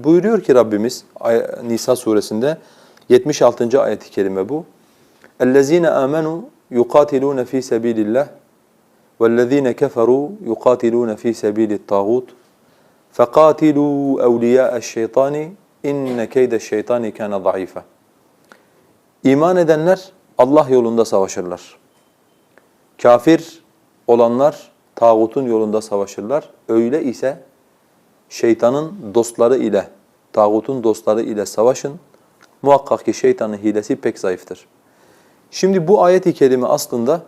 Buyuruyor ki Rabbimiz Ay- Nisa suresinde 76. ayet-i kerime bu. اَلَّذ۪ينَ آمَنُوا يُقَاتِلُونَ ف۪ي سَب۪يلِ اللّٰهِ وَالَّذ۪ينَ كَفَرُوا يُقَاتِلُونَ ف۪ي سَب۪يلِ الطَّاغُوتِ فَقَاتِلُوا اَوْلِيَاءَ الشَّيْطَانِ اِنَّ كَيْدَ الشَّيْطَانِ كَانَ ضَعِيفًا İman edenler Allah yolunda savaşırlar. Kafir olanlar tağutun yolunda savaşırlar. Öyle ise şeytanın dostları ile, tağutun dostları ile savaşın. Muhakkak ki şeytanın hilesi pek zayıftır. Şimdi bu ayet-i kerime aslında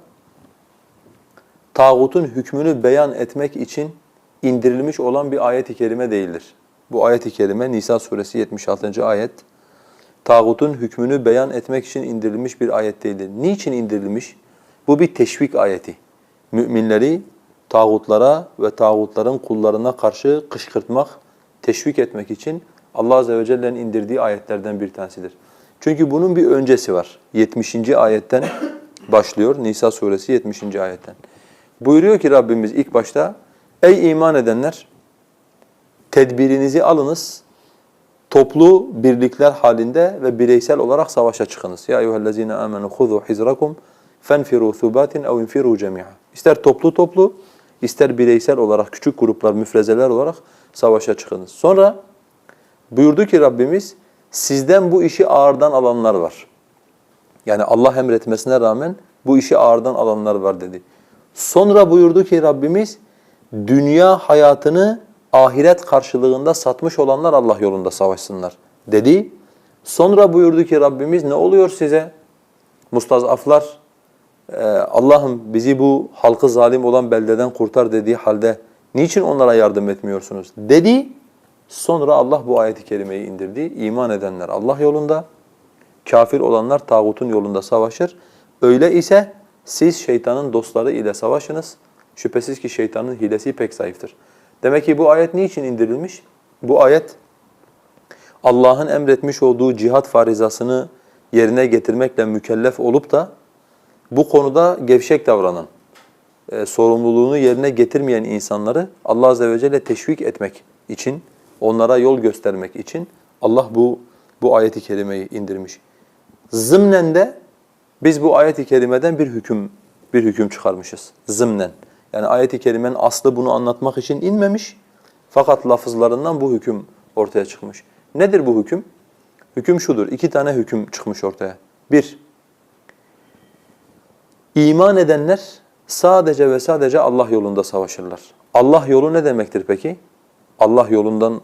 tağutun hükmünü beyan etmek için indirilmiş olan bir ayet-i kerime değildir. Bu ayet-i kerime Nisa suresi 76. ayet tağutun hükmünü beyan etmek için indirilmiş bir ayet değildir. Niçin indirilmiş? Bu bir teşvik ayeti. Müminleri tağutlara ve tağutların kullarına karşı kışkırtmak, teşvik etmek için Allah Azze ve Celle'nin indirdiği ayetlerden bir tanesidir. Çünkü bunun bir öncesi var. 70. ayetten başlıyor. Nisa suresi 70. ayetten. Buyuruyor ki Rabbimiz ilk başta, Ey iman edenler! Tedbirinizi alınız, toplu birlikler halinde ve bireysel olarak savaşa çıkınız. Ya eyyühellezine amenu huzu hizrakum fenfiru thubatin ev infiru cemi'a. İster toplu toplu, ister bireysel olarak küçük gruplar, müfrezeler olarak savaşa çıkınız. Sonra buyurdu ki Rabbimiz sizden bu işi ağırdan alanlar var. Yani Allah emretmesine rağmen bu işi ağırdan alanlar var dedi. Sonra buyurdu ki Rabbimiz dünya hayatını ahiret karşılığında satmış olanlar Allah yolunda savaşsınlar dedi. Sonra buyurdu ki Rabbimiz ne oluyor size? Mustazaflar Allah'ım bizi bu halkı zalim olan beldeden kurtar dediği halde niçin onlara yardım etmiyorsunuz dedi. Sonra Allah bu ayeti kerimeyi indirdi. İman edenler Allah yolunda, kafir olanlar tağutun yolunda savaşır. Öyle ise siz şeytanın dostları ile savaşınız. Şüphesiz ki şeytanın hilesi pek zayıftır. Demek ki bu ayet niçin indirilmiş? Bu ayet Allah'ın emretmiş olduğu cihat farizasını yerine getirmekle mükellef olup da bu konuda gevşek davranan, e, sorumluluğunu yerine getirmeyen insanları Allah Azze ve Celle teşvik etmek için, onlara yol göstermek için Allah bu bu ayeti kerimeyi indirmiş. Zımnen de biz bu ayeti kerimeden bir hüküm bir hüküm çıkarmışız. Zımnen. Yani ayeti kerimenin aslı bunu anlatmak için inmemiş. Fakat lafızlarından bu hüküm ortaya çıkmış. Nedir bu hüküm? Hüküm şudur. İki tane hüküm çıkmış ortaya. Bir, iman edenler sadece ve sadece Allah yolunda savaşırlar. Allah yolu ne demektir peki? Allah yolundan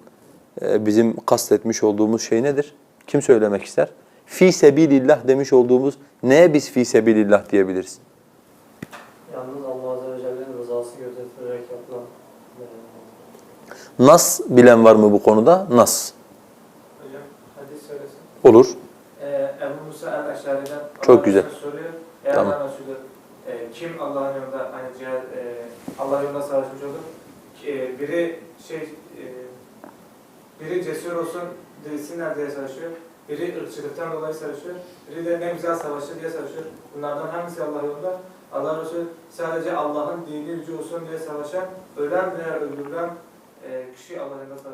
e, bizim kastetmiş olduğumuz şey nedir? Kim söylemek ister? Fi sebilillah demiş olduğumuz neye biz fi sebilillah diyebiliriz? Yalnız Allah Azze ve Celle'nin rızası gözetilerek yapılan e, Nas bilen var mı bu konuda? Nas. Hocam hadis söylesin. Olur. Çok güzel. Soruyor. Eğer Tamam. Resulü e, kim Allah'ın yolunda hani cihad, e, Allah yolunda savaşmış olur? E, biri şey e, biri cesur olsun dirilsinler diye savaşıyor. Biri ırkçılıktan dolayı savaşıyor. Biri de ne güzel savaşır diye savaşıyor. Bunlardan hangisi Allah yolunda? Allah Resulü sadece Allah'ın dini yüce olsun diye savaşan, ölen veya öldürülen kişi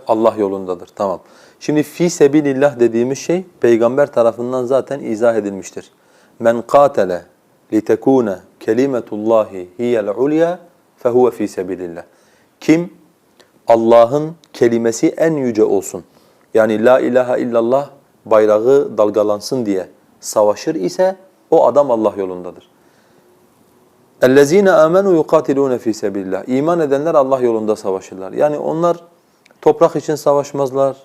Allah yolundadır. Tamam. Şimdi fi sebilillah dediğimiz şey peygamber tarafından zaten izah edilmiştir. Men qatele litekuna kelimetullahi hiyel ulya fehuve fi sebilillah. Kim Allah'ın kelimesi en yüce olsun. Yani la ilahe illallah bayrağı dalgalansın diye savaşır ise o adam Allah yolundadır. اَلَّذ۪ينَ آمَنُوا يُقَاتِلُونَ ف۪ي سَبِيلِ اللّٰهِ İman edenler Allah yolunda savaşırlar. Yani onlar toprak için savaşmazlar,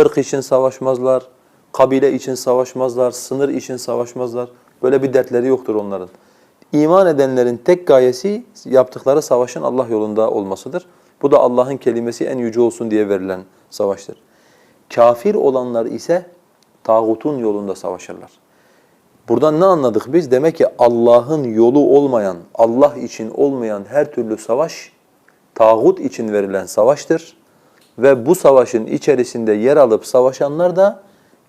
ırk için savaşmazlar, kabile için savaşmazlar, sınır için savaşmazlar. Böyle bir dertleri yoktur onların. İman edenlerin tek gayesi yaptıkları savaşın Allah yolunda olmasıdır. Bu da Allah'ın kelimesi en yüce olsun diye verilen savaştır. Kafir olanlar ise tağutun yolunda savaşırlar. Buradan ne anladık biz? Demek ki Allah'ın yolu olmayan, Allah için olmayan her türlü savaş tağut için verilen savaştır. Ve bu savaşın içerisinde yer alıp savaşanlar da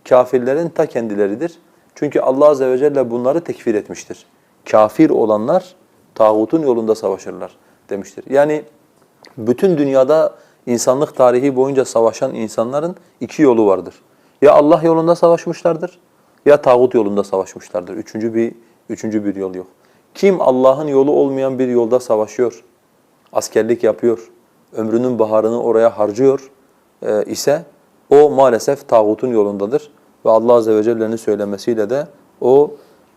kafirlerin ta kendileridir. Çünkü Allah Azze ve Celle bunları tekfir etmiştir. Kafir olanlar tağutun yolunda savaşırlar demiştir. Yani bütün dünyada insanlık tarihi boyunca savaşan insanların iki yolu vardır. Ya Allah yolunda savaşmışlardır ya tağut yolunda savaşmışlardır. Üçüncü bir üçüncü bir yol yok. Kim Allah'ın yolu olmayan bir yolda savaşıyor, askerlik yapıyor, ömrünün baharını oraya harcıyor e, ise o maalesef tağutun yolundadır ve Allah azze ve celle'nin söylemesiyle de o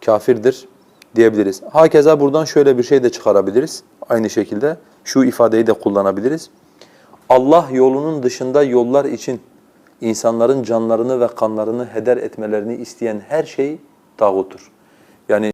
kafirdir diyebiliriz. Hakeza buradan şöyle bir şey de çıkarabiliriz. Aynı şekilde şu ifadeyi de kullanabiliriz. Allah yolunun dışında yollar için insanların canlarını ve kanlarını heder etmelerini isteyen her şey tağuttur. Yani